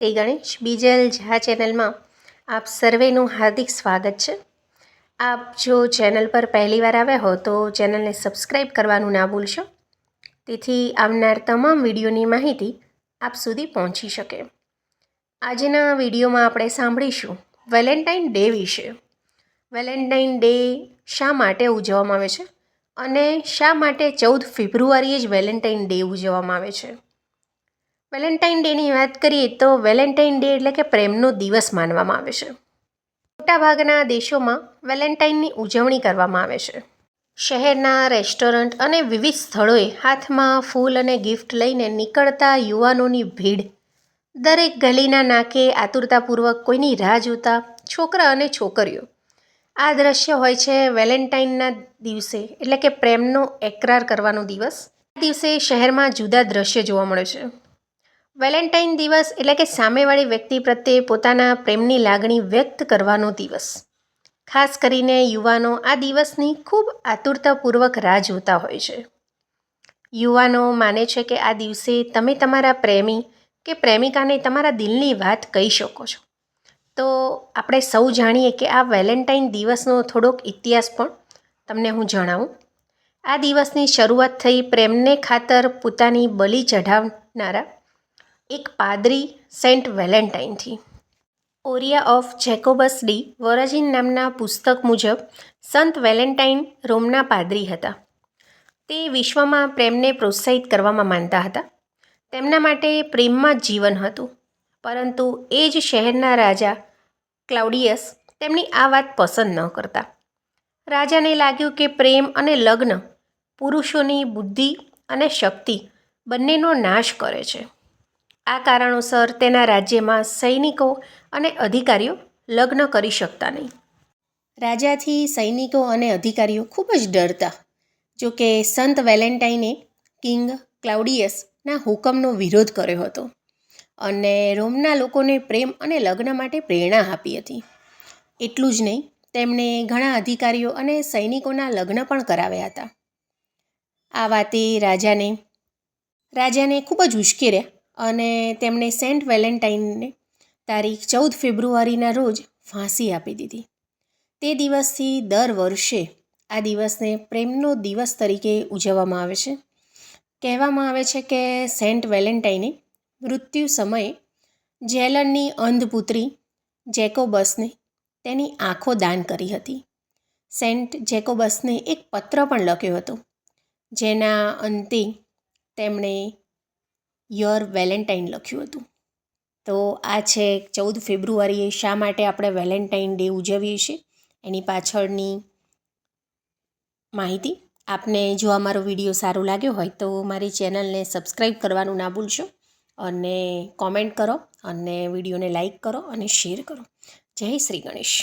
એ ગણેશ બીજલ ઝા ચેનલમાં આપ સર્વેનું હાર્દિક સ્વાગત છે. આપ જો ચેનલ પર પહેલીવાર આવ્યા હો તો ચેનલને સબસ્ક્રાઈબ કરવાનું ના ભૂલશો. તેથી આવનાર તમામ વિડીયોની માહિતી આપ સુધી પહોંચી શકે. આજના વિડીયોમાં આપણે સાંભળીશું વેલેન્ટાઇન ડે વિશે. વેલેન્ટાઇન ડે શા માટે ઉજવવામાં આવે છે? અને શા માટે ચૌદ ફેબ્રુઆરીએ જ વેલેન્ટાઇન ડે ઉજવવામાં આવે છે? વેલેન્ટાઇન ડેની વાત કરીએ તો વેલેન્ટાઇન ડે એટલે કે પ્રેમનો દિવસ માનવામાં આવે છે. મોટાભાગના દેશોમાં વેલેન્ટાઇનની ઉજવણી કરવામાં આવે છે. શહેરના રેસ્ટોરન્ટ અને વિવિધ સ્થળોએ હાથમાં ફૂલ અને ગિફ્ટ લઈને નીકળતા યુવાનોની ભીડ, દરેક ગલીના નાકે આતુરતાપૂર્વક કોઈની રાહ જોતા છોકરા અને છોકરીઓ. આ દ્રશ્ય હોય છે વેલેન્ટાઇનના દિવસે એટલે કે પ્રેમનો એકરાર કરવાનો દિવસ. આ દિવસે શહેરમાં જુદા દ્રશ્ય જોવા મળે છે. વેલેન્ટાઇન દિવસ એટલે કે સામેવાળી વ્યક્તિ પ્રત્યે પોતાના પ્રેમની લાગણી વ્યક્ત કરવાનો દિવસ. ખાસ કરીને યુવાનો આ દિવસની ખૂબ આતુરતાપૂર્વક રાહ જોતા હોય છે. યુવાનો માને છે કે આ દિવસે તમે તમારા પ્રેમી કે પ્રેમિકાને તમારા દિલની વાત કહી શકો છો. તો આપણે સૌ જાણીએ કે આ વેલેન્ટાઇન દિવસનો થોડોક ઇતિહાસ પણ તમને હું જણાવું. આ દિવસની શરૂઆત થઈ પ્રેમને ખાતર પોતાની બલિ ચઢાવનારા એક પાદરી Saint વેલેન્ટાઇનથી. Aurea of Jacobus de Voragine નામના પુસ્તક મુજબ સંત વેલેન્ટાઇન રોમના પાદરી હતા. તે વિશ્વમાં પ્રેમને પ્રોત્સાહિત કરવામાં માનતા હતા. તેમના માટે પ્રેમમાં જ જીવન હતું. પરંતુ એ જ શહેરના રાજા ક્લાઉડિયસ તેમની આ વાત પસંદ ન કરતા. રાજાને લાગ્યું કે પ્રેમ અને લગ્ન પુરુષોની બુદ્ધિ અને શક્તિ બંનેનો નાશ કરે છે. આ કારણોસર તેના રાજ્યમાં સૈનિકો અને અધિકારીઓ લગ્ન કરી શકતા નહીં. રાજાથી સૈનિકો અને અધિકારીઓ ખૂબ જ ડરતા. જો કે સંત વેલેન્ટાઈને કિંગ ક્લાઉડિયસના હુકમનો વિરોધ કર્યો હતો અને રોમના લોકોને પ્રેમ અને લગ્ન માટે પ્રેરણા આપી હતી. એટલું જ નહીં તેમણે ઘણા અધિકારીઓ અને સૈનિકોના લગ્ન પણ કરાવ્યા હતા. આ વાતે રાજાને રાજાને ખૂબ જ ઉશ્કેર્યા અને તેમણે સેન્ટ વેલેન્ટાઇનને તારીખ ચૌદ ફેબ્રુઆરીના રોજ ફાંસી આપી દીધી. તે દિવસથી દર વર્ષે આ દિવસને પ્રેમનો દિવસ તરીકે ઉજવવામાં આવે છે. કહેવામાં આવે છે કે સેન્ટ વેલેન્ટાઈને મૃત્યુ સમયે જેલનની અંધપુત્રી જેકોબસને તેની આંખો દાન કરી હતી. સેન્ટ જેકોબસને એક પત્ર પણ લખ્યો હતો, જેના અંતે તેમણે યોર વેલેન્ટાઇન લખ્યું હતું. તો આ છે ચૌદ ફેબ્રુઆરીએ શા માટે આપણે વેલેન્ટાઇન ડે ઉજવીએ છીએ? એની પાછળની માહિતી. આપને જો અમારો વીડિયો સારો લાગ્યો હોય તો મારી ચેનલને સબસ્ક્રાઈબ કરવાનું ના ભૂલશો અને કોમેન્ટ કરો અને વિડીયોને લાઈક કરો અને શેર કરો. જય શ્રી ગણેશ.